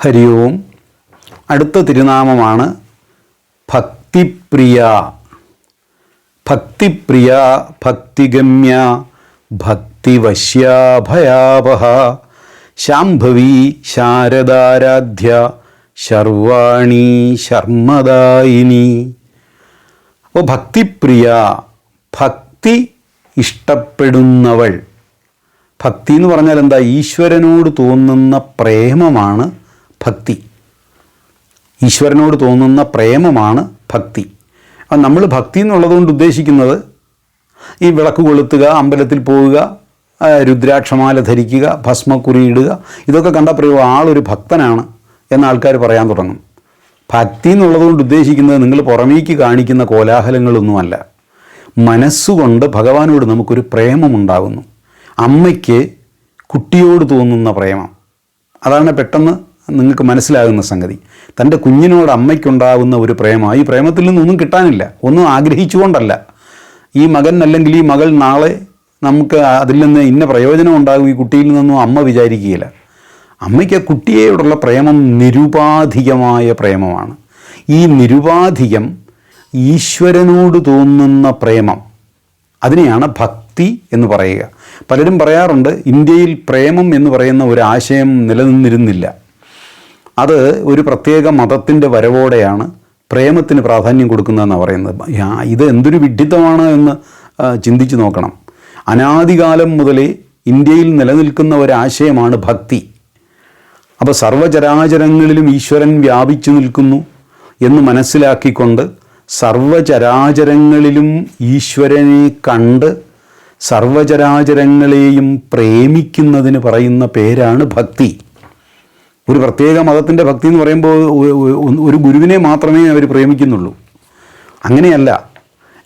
ഹരി ഓം അടുത്ത തിരുനാമമാണ് ഭക്തിപ്രിയ. ഭക്തിപ്രിയ ഭക്തിഗമ്യ ഭക്തിവശ്യാഭയാപഹ ശാംഭവി ശാരദാരാധ്യ ശർവാണി ശർമ്മദായിനി. അപ്പോൾ ഭക്തിപ്രിയ ഭക്തി ഇഷ്ടപ്പെടുന്നവൾ. ഭക്തി എന്ന് പറഞ്ഞാൽ എന്താ? ഈശ്വരനോട് തോന്നുന്ന പ്രേമമാണ് ഭക്തി. ഈശ്വരനോട് തോന്നുന്ന പ്രേമമാണ് ഭക്തി. അപ്പം നമ്മൾ ഭക്തി എന്നുള്ളതുകൊണ്ട് ഉദ്ദേശിക്കുന്നത് ഈ വിളക്ക് കൊളുത്തുക അമ്പലത്തിൽ പോവുക രുദ്രാക്ഷമാല ധരിക്കുക ഭസ്മക്കുറി ഇടുക ഇതൊക്കെ കണ്ട പറയുക ആളൊരു ഭക്തനാണ് എന്ന് ആൾക്കാർ പറയാൻ തുടങ്ങും. ഭക്തി എന്നുള്ളതുകൊണ്ട് ഉദ്ദേശിക്കുന്നത് നിങ്ങൾ പുറമേക്ക് കാണിക്കുന്ന കോലാഹലങ്ങളൊന്നുമല്ല. മനസ്സുകൊണ്ട് ഭഗവാനോട് നമുക്കൊരു പ്രേമമുണ്ടാകുന്നു അമ്മയ്ക്ക് കുട്ടിയോട് തോന്നുന്ന പ്രേമം. അതാണ് പെട്ടെന്ന് നിങ്ങൾക്ക് മനസ്സിലാകുന്ന സംഗതി. തന്റെ കുഞ്ഞിനോട് അമ്മയ്ക്കുണ്ടാകുന്ന ഒരു പ്രേമം ഈ പ്രേമത്തിൽ നിന്നൊന്നും കിട്ടാനില്ല. ഒന്നും ആഗ്രഹിച്ചുകൊണ്ടല്ല. ഈ മകൻ അല്ലെങ്കിൽ ഈ മകൾ നാളെ നമുക്ക് അതിൽ നിന്ന് ഇന്ന പ്രയോജനം ഉണ്ടാകും ഈ കുട്ടിയിൽ നിന്നൊന്നും അമ്മ വിചാരിക്കുകയില്ല. അമ്മയ്ക്ക് കുട്ടിയോടുള്ള പ്രേമം നിരുപാധികമായ പ്രേമമാണ്. ഈ നിരുപാധികം ഈശ്വരനോട് തോന്നുന്ന പ്രേമം. അതിനെയാണ് ഭക്തി എന്ന് പറയുക. പലരും പറയാറുണ്ട് ഇന്ത്യയിൽ പ്രേമം എന്ന് പറയുന്ന ഒരു ആശയം നിലനിന്നിരുന്നില്ല. അത് ഒരു പ്രത്യേക മതത്തിന്റെ വരവോടെയാണ് പ്രേമത്തിന് പ്രാധാന്യം കൊടുക്കുന്നതെന്നാണ് പറയുന്നത്. ഇത് എന്തൊരു വിഡ്ഢിത്തമാണ് എന്ന് ചിന്തിച്ചു നോക്കണം. അനാദികാലം മുതലേ ഇന്ത്യയിൽ നിലനിൽക്കുന്ന ഒരാശയമാണ് ഭക്തി. അപ്പോൾ സർവചരാചരങ്ങളിലും ഈശ്വരൻ വ്യാപിച്ചു നിൽക്കുന്നു എന്ന് മനസ്സിലാക്കിക്കൊണ്ട് സർവചരാചരങ്ങളിലും ഈശ്വരനെ കണ്ട് സർവചരാചരങ്ങളെയും പ്രേമിക്കുന്നതിന് പറയുന്ന പേരാണ് ഭക്തി. ഒരു പ്രത്യേക മതത്തിന്റെ ഭക്തി എന്ന് പറയുമ്പോൾ ഒരു ഗുരുവിനെ മാത്രമേ അവർ പ്രേമിക്കുന്നുള്ളൂ. അങ്ങനെയല്ല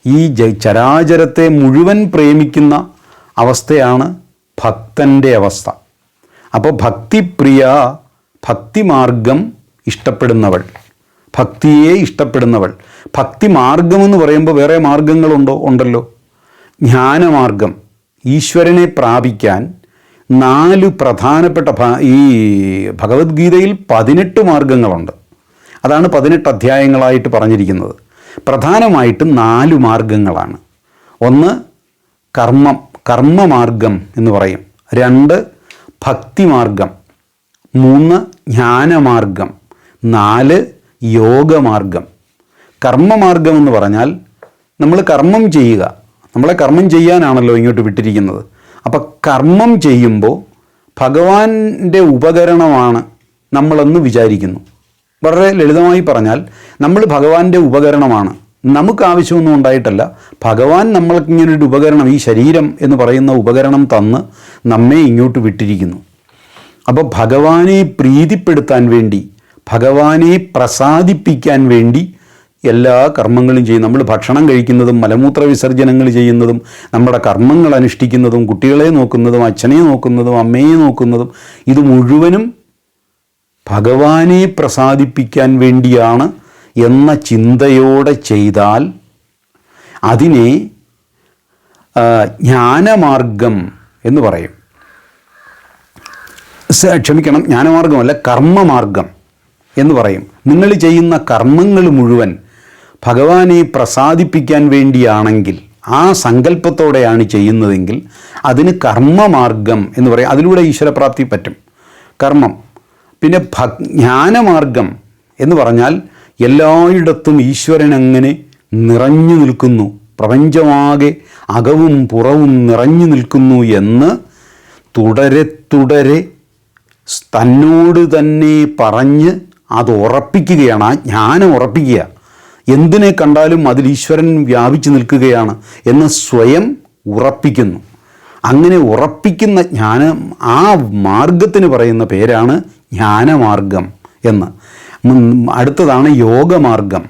ഈ ചരാചരത്തെ മുഴുവൻ പ്രേമിക്കുന്ന അവസ്ഥയാണ് ഭക്തന്റെ അവസ്ഥ. അപ്പോൾ ഭക്തിപ്രിയ ഭക്തിമാർഗം ഇഷ്ടപ്പെടുന്നവൾ ഭക്തിയെ ഇഷ്ടപ്പെടുന്നവൾ. ഭക്തി മാർഗമെന്ന് പറയുമ്പോൾ വേറെ മാർഗങ്ങളുണ്ടോ? ഉണ്ടല്ലോ. ജ്ഞാനമാർഗം ഈശ്വരനെ പ്രാപിക്കാൻ നാല് പ്രധാനപ്പെട്ട ഈ ഭഗവത്ഗീതയിൽ പതിനെട്ട് മാർഗങ്ങളുണ്ട്. അതാണ് പതിനെട്ട് അധ്യായങ്ങളായിട്ട് പറഞ്ഞിരിക്കുന്നത്. പ്രധാനമായിട്ടും നാല് മാർഗങ്ങളാണ്. ഒന്ന് കർമ്മം കർമ്മമാർഗം എന്ന് പറയും. രണ്ട് ഭക്തിമാർഗം. മൂന്ന് ജ്ഞാനമാർഗം. നാല് യോഗമാർഗം. കർമ്മമാർഗം എന്ന് പറഞ്ഞാൽ നമ്മൾ കർമ്മം ചെയ്യുക. നമ്മളെ കർമ്മം ചെയ്യാനാണല്ലോ ഇങ്ങോട്ട് വിട്ടിരിക്കുന്നത്. അപ്പം കർമ്മം ചെയ്യുമ്പോൾ ഭഗവാന്റെ ഉപകരണമാണ് നമ്മളെന്ന് വിചാരിക്കുന്നു. വളരെ ലളിതമായി പറഞ്ഞാൽ നമ്മൾ ഭഗവാന്റെ ഉപകരണമാണ്. നമുക്ക് ആവശ്യമൊന്നും ഉണ്ടായിട്ടല്ല. ഭഗവാൻ നമ്മൾക്ക് ഇങ്ങനെ ഒരു ഉപകരണം ഈ ശരീരം എന്ന് പറയുന്ന ഉപകരണം തന്ന് നമ്മെ ഇങ്ങോട്ട് വിട്ടിരിക്കുന്നു. അപ്പോൾ ഭഗവാനെ പ്രീതിപ്പെടുത്താൻ വേണ്ടി ഭഗവാനെ പ്രസാദിപ്പിക്കാൻ വേണ്ടി എല്ലാ കർമ്മങ്ങളും ചെയ്യും. നമ്മൾ ഭക്ഷണം കഴിക്കുന്നതും മലമൂത്ര വിസർജനങ്ങൾ ചെയ്യുന്നതും നമ്മുടെ കർമ്മങ്ങൾ അനുഷ്ഠിക്കുന്നതും കുട്ടികളെ നോക്കുന്നതും അച്ഛനെ നോക്കുന്നതും അമ്മയെ നോക്കുന്നതും ഇത് മുഴുവനും ഭഗവാനെ പ്രസാദിപ്പിക്കാൻ വേണ്ടിയാണ് എന്ന ചിന്തയോടെ ചെയ്താൽ അതിനെ ജ്ഞാനമാർഗം എന്ന് പറയും. ക്ഷമിക്കണം ജ്ഞാനമാർഗമല്ല കർമ്മമാർഗം എന്ന് പറയും. നിങ്ങൾ ചെയ്യുന്ന കർമ്മങ്ങൾ മുഴുവൻ ഭഗവാനെ പ്രസാദിപ്പിക്കാൻ വേണ്ടിയാണെങ്കിൽ ആ സങ്കല്പത്തോടെയാണ് ചെയ്യുന്നതെങ്കിൽ അതിന് കർമ്മമാർഗം എന്ന് പറയും. അതിലൂടെ ഈശ്വരപ്രാപ്തി പറ്റും. കർമ്മം. പിന്നെ ഭ ജ്ഞാനമാർഗം എന്ന് പറഞ്ഞാൽ എല്ലായിടത്തും ഈശ്വരൻ അങ്ങനെ നിറഞ്ഞു നിൽക്കുന്നു. പ്രപഞ്ചമാകെ അകവും പുറവും നിറഞ്ഞു നിൽക്കുന്നു എന്ന് തുടരെ തുടരെ തന്നോട് തന്നെ പറഞ്ഞ് അത് ഉറപ്പിക്കുകയാണ്. ആ ജ്ഞാനം ഉറപ്പിക്കുക. എന്തിനെ കണ്ടാലും അതിൽ ഈശ്വരൻ വ്യാപിച്ചു നിൽക്കുകയാണ് എന്ന് സ്വയം ഉറപ്പിക്കുന്നു. അങ്ങനെ ഉറപ്പിക്കുന്ന ജ്ഞാനം ആ മാർഗത്തിന് പറയുന്ന പേരാണ് ജ്ഞാനമാർഗം എന്ന്. അടുത്തതാണ് യോഗമാർഗം.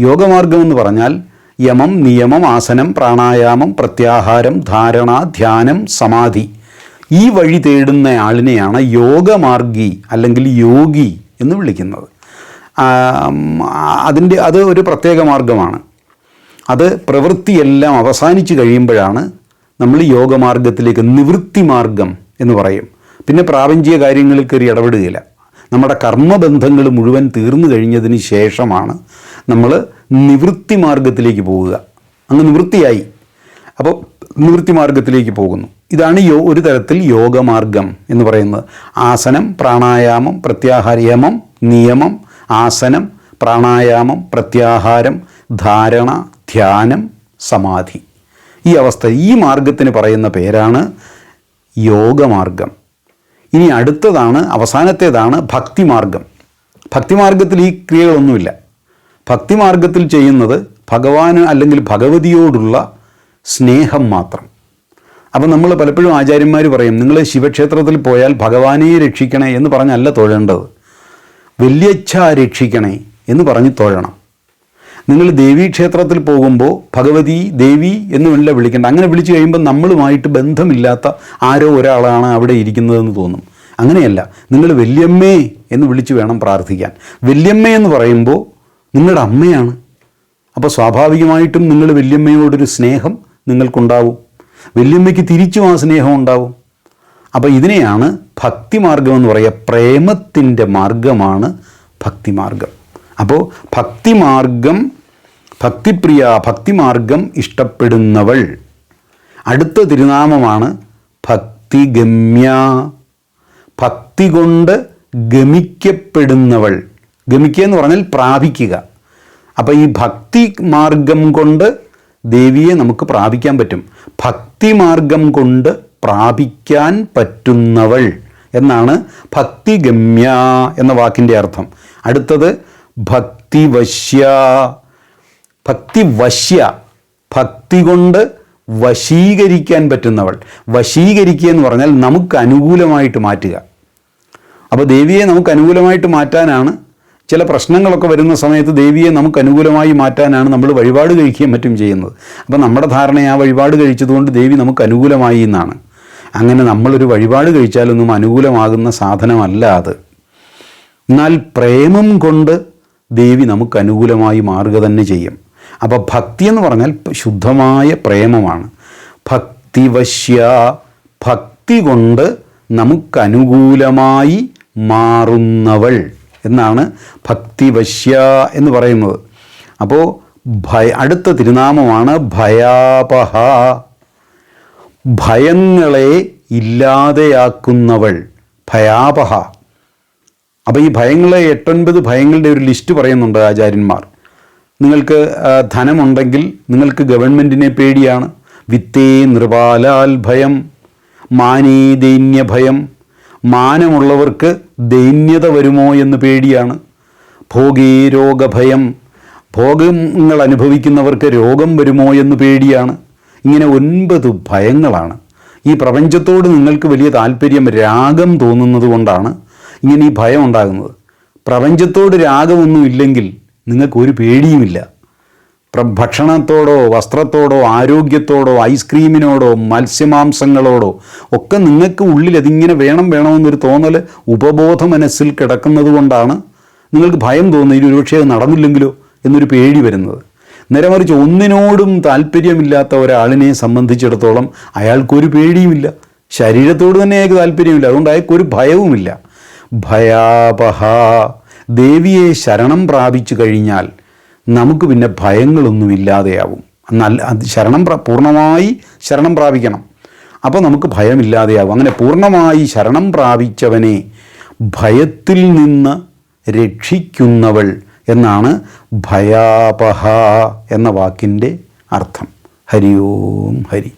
യോഗമാർഗം എന്ന് പറഞ്ഞാൽ യമം നിയമം ആസനം പ്രാണായാമം പ്രത്യാഹാരം ധാരണ ധ്യാനം സമാധി. ഈ വഴി തേടുന്ന ആളിനെയാണ് യോഗമാർഗി അല്ലെങ്കിൽ യോഗി എന്ന് വിളിക്കുന്നത്. അതിന്റെ അത് ഒരു പ്രത്യേക മാർഗമാണ് അത് പ്രവൃത്തിയെല്ലാം അവസാനിച്ച് കഴിയുമ്പോഴാണ് നമ്മൾ യോഗമാർഗത്തിലേക്ക് നിവൃത്തി മാർഗം എന്ന് പറയും. പിന്നെ പ്രാപഞ്ചിക കാര്യങ്ങളിൽ കയറി ഇടപെടുകയില്ല. നമ്മുടെ കർമ്മബന്ധങ്ങൾ മുഴുവൻ തീർന്നു കഴിഞ്ഞതിന് ശേഷമാണ് നമ്മൾ നിവൃത്തി മാർഗത്തിലേക്ക് പോവുക. അങ്ങ് നിവൃത്തിയായി. അപ്പോൾ നിവൃത്തി മാർഗത്തിലേക്ക് പോകുന്നു. ഇതാണ് യോ ഒരു തരത്തിൽ യോഗമാർഗം എന്ന് പറയുന്നത്. ആസനം പ്രാണായാമം പ്രത്യാഹാരയമം നിയമം ആസനം പ്രാണായാമം പ്രത്യാഹാരം ധാരണ ധ്യാനം സമാധി. ഈ അവസ്ഥ ഈ മാർഗത്തിന് പറയുന്ന പേരാണ് യോഗമാർഗം. ഇനി അടുത്തതാണ് അവസാനത്തേതാണ് ഭക്തിമാർഗം. ഭക്തിമാർഗത്തിൽ ഈ ക്രിയകളൊന്നുമില്ല. ഭക്തിമാർഗത്തിൽ ചെയ്യുന്നത് ഭഗവാന് അല്ലെങ്കിൽ ഭഗവതിയോടുള്ള സ്നേഹം മാത്രം. അപ്പം നമ്മൾ പലപ്പോഴും ആചാര്യന്മാർ പറയും നിങ്ങൾ ശിവക്ഷേത്രത്തിൽ പോയാൽ ഭഗവാനെ രക്ഷിക്കണേ എന്ന് പറഞ്ഞല്ല തൊഴേണ്ടത്. വല്യച്ഛ രക്ഷിക്കണേ എന്ന് പറഞ്ഞു തൊഴണം. നിങ്ങൾ ദേവീക്ഷേത്രത്തിൽ പോകുമ്പോൾ ഭഗവതി ദേവി എന്നുമല്ല വിളിക്കേണ്ട. അങ്ങനെ വിളിച്ചു കഴിയുമ്പോൾ നമ്മളുമായിട്ട് ബന്ധമില്ലാത്ത ആരോ ഒരാളാണ് അവിടെ ഇരിക്കുന്നതെന്ന് തോന്നും. അങ്ങനെയല്ല നിങ്ങൾ വല്യമ്മേ എന്ന് വിളിച്ചു വേണം പ്രാർത്ഥിക്കാൻ. വല്യമ്മ എന്ന് പറയുമ്പോൾ നിങ്ങളുടെ അമ്മയാണ്. അപ്പോൾ സ്വാഭാവികമായിട്ടും നിങ്ങൾ വല്യമ്മയോടൊരു സ്നേഹം നിങ്ങൾക്കുണ്ടാവും. വല്യമ്മയ്ക്ക് തിരിച്ചും ആ സ്നേഹം ഉണ്ടാവും. അപ്പോൾ ഇതിനെയാണ് ഭക്തിമാർഗം എന്ന് പറയുക പ്രേമത്തിന്റെ മാർഗമാണ് ഭക്തിമാർഗം അപ്പോൾ ഭക്തിമാർഗം ഭക്തിപ്രിയ ഭക്തിമാർഗം ഇഷ്ടപ്പെടുന്നവൾ. അടുത്ത തിരുനാമമാണ് ഭക്തിഗമ്യ. ഭക്തി കൊണ്ട് ഗമിക്കപ്പെടുന്നവൾ. ഗമിക്കുക എന്ന് പറഞ്ഞാൽ പ്രാപിക്കുക. അപ്പോൾ ഈ ഭക്തി മാർഗം കൊണ്ട് ദേവിയെ നമുക്ക് പ്രാപിക്കാൻ പറ്റും. ഭക്തിമാർഗം കൊണ്ട് പ്രാപിക്കാൻ പറ്റുന്നവൾ എന്നാണ് ഭക്തിഗമ്യ എന്ന വാക്കിന്റെ അർത്ഥം. അടുത്തത് ഭക്തിവശ്യ. ഭക്തിവശ്യ. ഭക്തി കൊണ്ട് വശീകരിക്കാൻ പറ്റുന്നവൾ. വശീകരിക്കുക എന്ന് പറഞ്ഞാൽ നമുക്ക് അനുകൂലമായിട്ട് മാറ്റുക. അപ്പോൾ ദേവിയെ നമുക്ക് അനുകൂലമായിട്ട് മാറ്റാനാണ് ചില പ്രശ്നങ്ങളൊക്കെ വരുന്ന സമയത്ത് ദേവിയെ നമുക്ക് അനുകൂലമായി മാറ്റാനാണ് നമ്മൾ വഴിപാട് കഴിക്കുകയും മറ്റും ചെയ്യുന്നത്. അപ്പോൾ നമ്മുടെ ധാരണ ആ വഴിപാട് കഴിച്ചതുകൊണ്ട് ദേവി നമുക്ക് അനുകൂലമായി എന്നാണ്. അങ്ങനെ നമ്മളൊരു വഴിപാട് കഴിച്ചാലൊന്നും അനുകൂലമാകുന്ന സാധനമല്ല അത്. എന്നാൽ പ്രേമം കൊണ്ട് ദേവി നമുക്ക് അനുകൂലമായി മാറുക തന്നെ ചെയ്യും. അപ്പോൾ ഭക്തി എന്ന് പറഞ്ഞാൽ ശുദ്ധമായ പ്രേമമാണ്. ഭക്തിവശ്യ ഭക്തി കൊണ്ട് നമുക്കനുകൂലമായി മാറുന്നവൾ എന്നാണ് ഭക്തിവശ്യ എന്ന് പറയുന്നത്. അപ്പോൾ ഭയ അടുത്ത തിരുനാമമാണ് ഭയാപഹ. ഭയങ്ങളെ ഇല്ലാതെയാക്കുന്നവൾ ഭയാപഹ. അപ്പോൾ ഈ ഭയങ്ങളെ എട്ടൊൻപത് ഭയങ്ങളുടെ ഒരു ലിസ്റ്റ് പറയുന്നുണ്ട് ആചാര്യന്മാർ. നിങ്ങൾക്ക് ധനമുണ്ടെങ്കിൽ നിങ്ങൾക്ക് ഗവൺമെന്റിനെ പേടിയാണ്. വിത്തേ നിർവാലാൽ ഭയം മാനേ ദൈന്യ ഭയം. മാനമുള്ളവർക്ക് ദൈന്യത വരുമോ എന്ന് പേടിയാണ്. ഭോഗേ രോഗഭയം. ഭോഗങ്ങൾ അനുഭവിക്കുന്നവർക്ക് രോഗം വരുമോ എന്ന് പേടിയാണ്. ഇങ്ങനെ ഒൻപത് ഭയങ്ങളാണ്. ഈ പ്രപഞ്ചത്തോട് നിങ്ങൾക്ക് വലിയ താല്പര്യം രാഗം തോന്നുന്നത് കൊണ്ടാണ് ഇങ്ങനെ ഈ ഭയം ഉണ്ടാകുന്നത്. പ്രപഞ്ചത്തോട് രാഗമൊന്നും ഇല്ലെങ്കിൽ നിങ്ങൾക്ക് ഒരു പേടിയുമില്ല. ഭക്ഷണത്തോടോ വസ്ത്രത്തോടോ ആരോഗ്യത്തോടോ ഐസ്ക്രീമിനോടോ മത്സ്യമാംസങ്ങളോടോ ഒക്കെ നിങ്ങൾക്ക് ഉള്ളിൽ അതിങ്ങനെ വേണം വേണമെന്നൊരു തോന്നൽ ഉപബോധ മനസ്സിൽ കിടക്കുന്നത് കൊണ്ടാണ് നിങ്ങൾക്ക് ഭയം തോന്നുന്നത്. ഇനി ഒരുപക്ഷെ അത് നടന്നില്ലെങ്കിലോ എന്നൊരു പേടി വരുന്നത്. നേരെ മറിച്ച് ഒന്നിനോടും താല്പര്യമില്ലാത്ത ഒരാളിനെ സംബന്ധിച്ചിടത്തോളം അയാൾക്കൊരു പേടിയുമില്ല. ശരീരത്തോട് തന്നെ അയാൾക്ക് താല്പര്യമില്ല. അതുകൊണ്ട് അയാൾക്കൊരു ഭയവുമില്ല. ഭയാപഹ. ദേവിയെ ശരണം പ്രാപിച്ചു കഴിഞ്ഞാൽ നമുക്ക് പിന്നെ ഭയങ്ങളൊന്നും ഇല്ലാതെയാവും നല്ല ശരണം പൂർണമായി ശരണം പ്രാപിക്കണം. അപ്പോൾ നമുക്ക് ഭയമില്ലാതെയാവും. അങ്ങനെ പൂർണമായി ശരണം പ്രാപിച്ചവനെ ഭയത്തിൽ നിന്ന് രക്ഷിക്കുന്നവൾ എന്നാണ് ഭയാപഹ എന്ന വാക്കിന്റെ അർത്ഥം. ഹരി ഓം ഹരി.